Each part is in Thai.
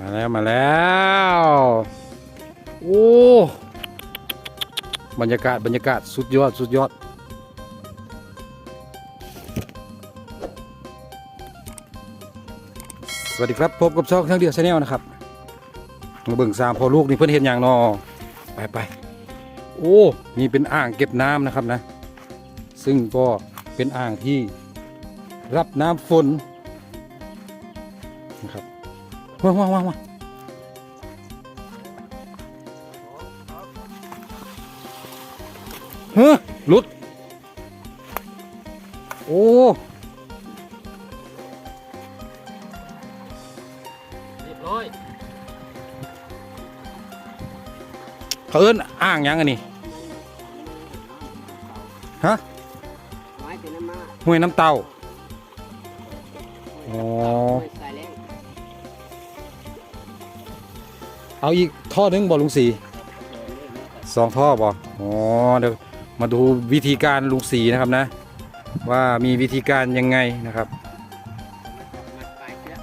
มาแล้วมาแล้ว โอ้บรรยากาศบรรยากาศสุดยอดสุดยอด สวัสดีครับพบกับช่องทั้งเดียวชาแนลนะครับมาเบิ่งสามพอลูกนี่เพื่อนเห็นอย่างนอไปไปโอ้นี่เป็นอ่างเก็บน้ำนะครับนะ ซึ่งก็เป็นอ่างที่รับน้ำฝนนะครับ ว้าวว้าวว้าวว้าวเฮ้ยหลุด โอ้เรียบร้อยเขาเอิ้นอ่างหยังอันนี้ฮะไม้เป็นน้ำมาห้วยน้ำเต้า อ๋อไม่ใเอาอีกท่อหนึงบ่ลุงสีสองท่อบ่อ๋อเดี๋ยวมาดูวิธีการลุงสีนะครับนะ ว่ามีวิธีการยังไงนะครับอกนะครับ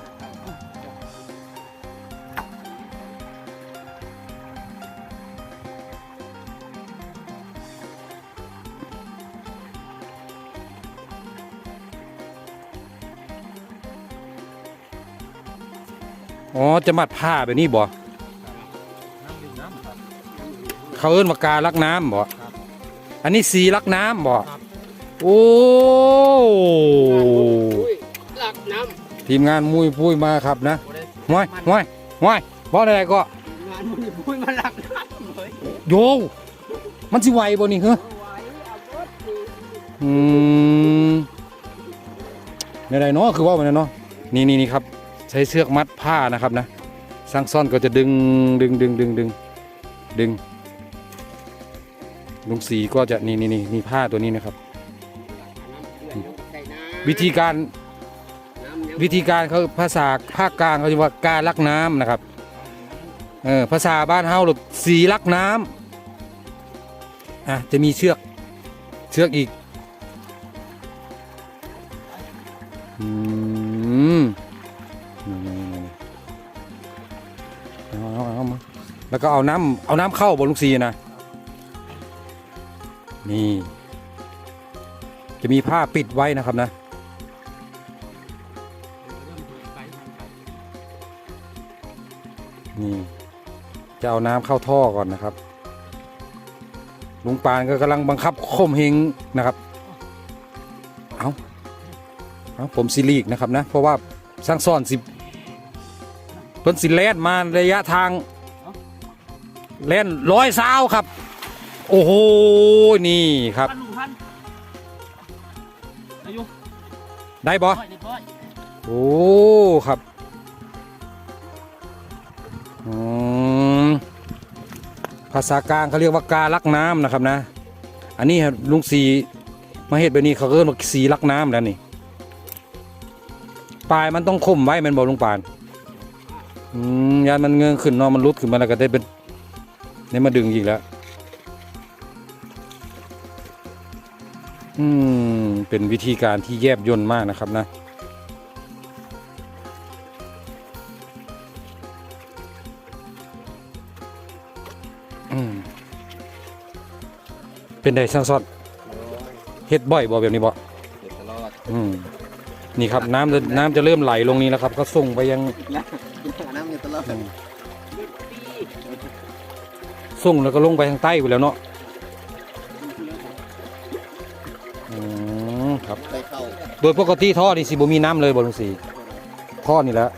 อ๋อจะมัดผ้าแบบนี้บ่ เขาเอิ้นว่าการลักน้ำบ่ครับอันนี้สีลักน้ำบ่ครับโอ้อุ้ยหลักน้ทีมงานมุยปุ้ยมาครับนะำบ่ได้ห้วยห้วยห้วยบ่ได้ก็งานมันพูดมาหลักน้ำเลยโยมันสิไหวบ่นี่เหรอเอาไว้เอารถนี่อืมในใดเนาะคือว่ามันเนาะนี่นี่นี่ครับ ใช้เชือกมัดผ้านะครับนะสร้างซ่อนก็จะดึงดึงดึงดึงดึงดึง ลุงสีก็จะนี่นี่นี่นี่ผ้าตัวนี้นะครับน้ำเกลือลงใส่น้ำวิธีการน้ำยังวิธีการเขาภาษาภาคกลางเขาจะว่าการลักน้ำนะครับเออภาษาบ้านเฮาหรือสีลักน้ำอะจะมีเชือกเชือกอีกอืมนี่นี่นี่นี่เอาเอาเอามาแล้วก็เอาน้ำเอาน้ำเข้าบนลูกซีนะ นี่ จะมีผ้าปิดไว้นะครับนะนี่จะเอาน้ำเข้าท่อก่อนนะครับลุงปานก็กำลังบังคับข่มเหงนะครับ เอาเอาผมสิลีกนะครับนะ เพราะว่าสร้างซ่อนสิเพิ่นสิแล่นมาระยะทางแล่นร้อยสาวครับ โอ้โห นี่ครับ พันลุงพันอายุได้บ่ร้อยเรียบร้อยโอ้ครับอืมภาษากลางเขาเรียกว่าการลักน้ำนะครับนะ อันนี้ครับลุงสีมาเห็ดแบบนี้เขาก็เรียกว่าสีลักน้ำแล้วนี่ปลายมันต้องคมไว้แมันบอกลุงปานอืมยานมันเงื้อขึ้นเนอะมันรุดขึ้นมาแล้วก็ได้เป็นนี่มาดึงอีกแล้ว อืม เป็นวิธีการที่แยบยลมากนะครับนะอืมเป็นไดสร้างซอดเฮ็ดบ่อยบ่แบบนี้บ่เด็ดตลอดอืมนี่ครับน้ำจะน้ำจะเริ่มไหลลงนี้แล้วครับ ก็ส่งไปยังน้ำอยู่ตลอดส่งแล้วก็ลงไปทางใต้ไปแล้วเนาะ โดยปกติท่อนี่สิบ่มีน้ำเลยบ่ลุงสีท่อนี่แหละ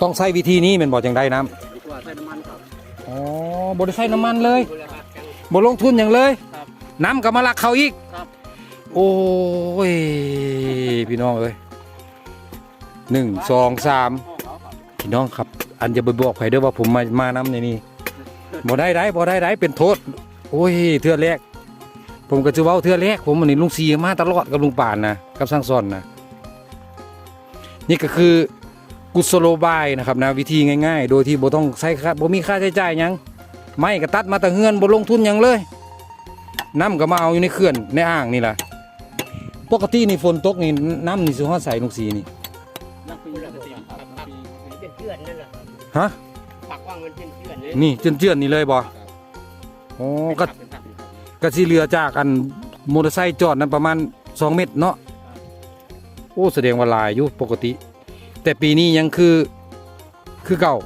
ต้องใช้วิธีนี้แมันบ่จังได้น้ำดีกว่าใส่น้ำมันครับอ๋อบ่ได้ใช้น้ำมันเลยบริหารจังบ่ลงทุนอย่างเลยครับน้ำก็มาลักเขาอีกครับ โอ้ยพี่น้องเอ้ยหนึ่งสองสาม ห้องเขาครับพี่น้องครับ อันจะไปบอกใครเด้อว่าผมมามาน้ำในนี่บ่ได้ได้บ่ได้ได้เป็นโทษ โอ้ยเทื่อแรก ผมก็จะเว้าเทื่อแรกผมมันนี่ลุงซีมาตลอดกับลุงป่านนะกับสร้างซ่อนนะนี่ก็คือกุศโลบายนะครับนะวิธีง่าย ๆ โดยที่บ่ต้องใช้ค่าบ่มีค่าใช้จ่ายหยังไม่ก็ตัดมาแต่เฮือนบ่ลงทุนหยังเลยน้ำก็มาเอาอยู่ในเขื่อนในอ่างนี่แหละปกตินี่ฝนตกนี่น้ำนี่สิฮอดใส่ลุงซีนี่ยังปีละปีครับปีมันเป็นเพื่อนนั่นแหละฮะผักว่างมันเป็นเพื่อนนี่เจือนๆนี่เลยบ่โอ้ก็เป็นผั กเป็นผักก็สิเหลือจากอันมอเตอร์ไซค์จอดนั้นประมาณ 2 เมตรเนาะโอ้แสดงว่าหลายอยู่ปกติ แต่ปีนี้ยังคือคือเก่า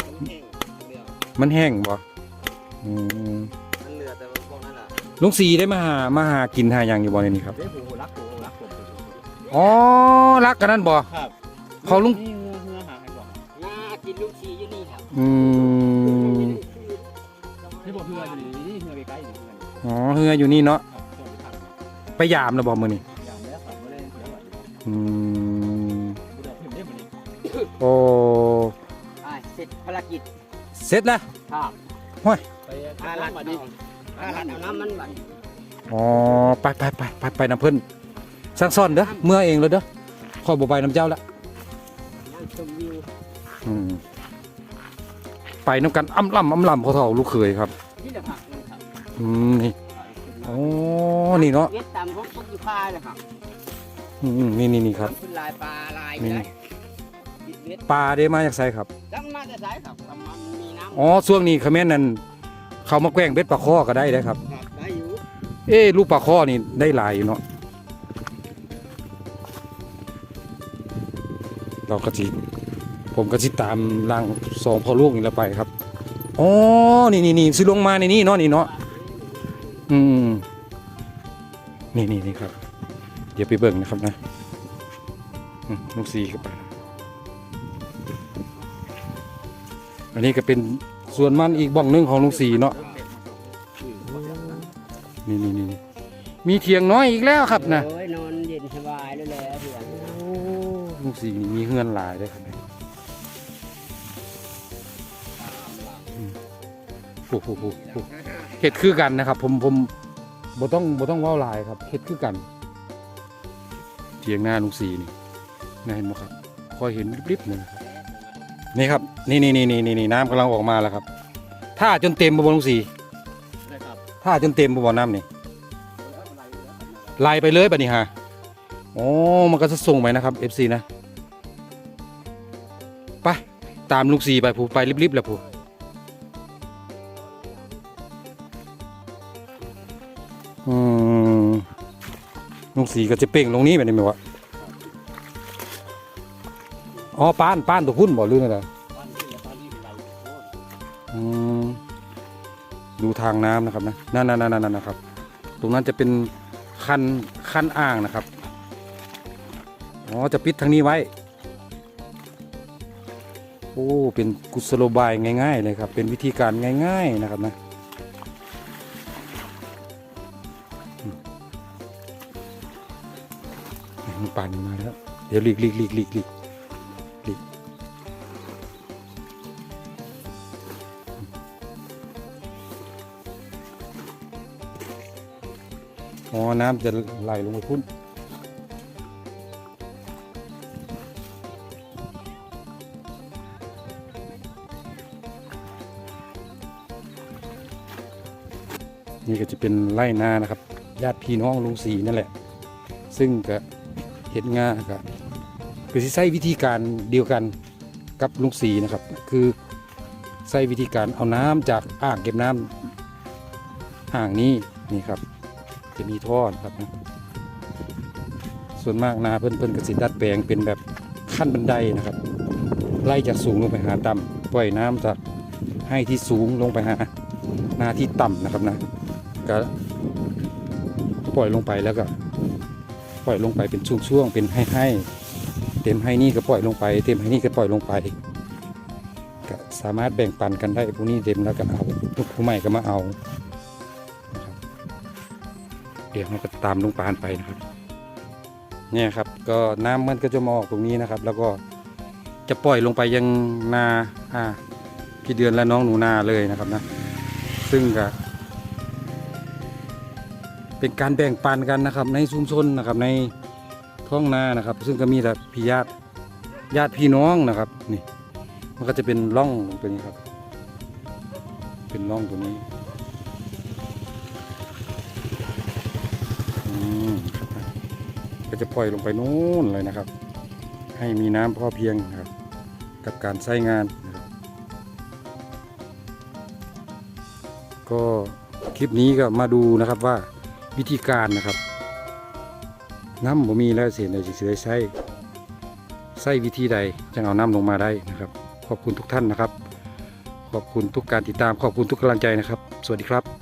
มันแห้งเดียวมันแห้งบ่อืมมันเหลือแต่พวกนั้นแหละลุงสีได้มาหามาหากินหาหยังอยู่บ่ในนี้ครับเด้หูรักหูรักผมอ๋อรักกันนั่นบ่ครับเขาลุงนี่เงือเงือหาให้บอกงากินลูกชีอยู่นี่ครับอืม ที่บอกเงืออยู่นี่เงือใกล้ๆอยู่เงืออ๋อเฮืออยู่นี่เนาะครับส่วนผักไปยามแล้วบ่มื้อนี้อย่างแล้วครับไม่ได้เสียหายอืมบุดอกเพิ่มได้หมดนี้โอ้อ่าเสร็จภารกิจเสร็จแล้วครับไปอาอาลัลัดดมามาดิดิอาลัดเอาน้ำมันบัดอ๋อไปไปไปไปไปน้ำเพิ่นสร้างซ่อนเด้อเมื่อเองเลยเด้อขอยบ่ไปน้ำเจ้าละนั่งชมวิวอืม ไปน้ำกันอ้ำล่ำอ้ำล่ำเขาเท่าลูกเคยครับนี่แหละผักเลยครับอืมนี่โอ้นี่เนาะเวียดตามของพวกอยู่พาเลยครับอืมนี่นี่นี่ครับขึ้นลายปลาลายนี่ได้ติดเวียดปลาได้มาจากไสครับแล้วมันมาแต่สายครับประมาณมีน้ำอ๋อช่วงนี้คอมเขมนต์นั่นเขามาแกล้งเบ็ดปลาข้อก็ได้ได้ครับครับได้อยู่เอ้ลูกปลาข้อนี่ได้หลายอยู่เนาะเราก็จิ ผมก็จิตามล่างสองพ่อลูกนี่แล้วไปครับอ๋อนี่นี่นี่สิลงมาในนี่เนาะนี่เนาะอืมนี่นี่นี่ครับ เดี๋ยวไปเบิ่งนะครับนะอืมลูกซีก็ไปอันนี้ก็เป็นส่วนมันอีกบ้องหนึงของลุงสีเนาะนี่นี่นี่มีเถียงน้อยอีกแล้วครับนะโอ้ยนอนเย็นสบายเลยแหละเถียงลุงสีนี่มีเฮือนหลายเลยครับ โอ้โหโอ้โหโอ้โหเห็ดคือกันนะครับ ผมผมบ่ต้องบ่ต้องเว้าหลายครับเห็ดคือกันเถียงหน้าลุงสีนี่น่าเห็นไหมครับคอยเห็นริบๆเลยนะครับนี่ครับนี่นี่นี่นี่นี่น้ำกำลังออกมาแล้วครับถ้าจนเต็มบ่บ่ลุงสีได้ครับถ้าจนเต็มบ่บ่น้ำนี่ไล่ไปเลยบัดนี้ฮะโอ้มันก็จะส่งไปนะครับ FC นะไปตามลุงสีไปผู้ไปรีบๆแล้วผู้ สีก็จะเป่งลงนี้แบบนี้ไหมวะอ๋อป้านป้านตัวพุ่นบ่เรื่องอะไรอ้ยอืมดูทางน้ำนะครับนะนั่นนั่นนั่นนั่นนะครับ ตรงนั้นจะเป็นคันคันอ่างนะครับอ๋อจะปิดทางนี้ไว้ โอ้เป็นกุศโลบายง่าย ๆ เลยครับ เป็นวิธีการง่าย ๆนะครับนะ นี่ป่นมาแล้ว เดี๋ยวหลีกหลีกหลีกหลีกหลีกหลีกอ๋อ น้ำจะไหลลงไปพุ่นนี่ก็จะเป็นไร่นานะครับ ญาติพี่น้องลุงสีนั่นแหละ ซึ่งก็ เห็ดงาก็คือใช้วิธีการเดียวกันกับลุงสีนะครับ คือใช้วิธีการเอาน้ำจากอ่างเก็บน้ำอ่างนี้นี่ครับ จะมีท่อนะครับ ส่วนมากนาเพื่อนเพื่อนกสิดัดแปลงเป็นแบบขั้นบันไดนะครับ ไล่จากสูงลงไปหาต่ำปล่อยน้ำจากให้ที่สูงลงไปหานาที่ต่ำนะครับนะก็ปล่อยลงไปแล้วก็ ปล่อยลงไปเป็นช่วงๆเป็นให้ให้ๆเต็มให้นี่ก็ปล่อยลงไป เต็มให้นี่ก็ปล่อยลงไปก็สามารถแบ่งปันกันได้พวกนี้เต็มแล้วก็เอาผู้ใหม่ก็มาเอาเดี๋ยวเราก็ตามลงปานไปนะครับ เนี่ยครับ ก็น้ำมันก็จะมาออกตรงนี้นะครับ แล้วก็จะปล่อยลงไปยังนาอ่าพี่เดือนและน้องหนูนาเลยนะครับนะ ซึ่งก็ เป็นการแบ่งปันกันนะครับ ในชุมชนนะครับในท้องนานะครับ ซึ่งก็มีแต่พี่ญาติญาติพี่น้องนะครับนี่มันก็จะเป็นร่องตรงนี้ครับ เป็นร่องตรงนี้ก็จะปล่อยลงไปนู่นเลยนะครับ ให้มีน้ำพอเพียงครับ กับการใช้งานนะครับก็คลิปนี้ก็มาดูนะครับว่า วิธีการนะครับ น้ำบ่มีแล้วเสียเลยสิได้ใช้ใช้วิธีใดจึงเอาน้ำลงมาได้นะครับ ขอบคุณทุกท่านนะครับ ขอบคุณทุกการติดตามขอบคุณทุกกำลังใจนะครับ สวัสดีครับ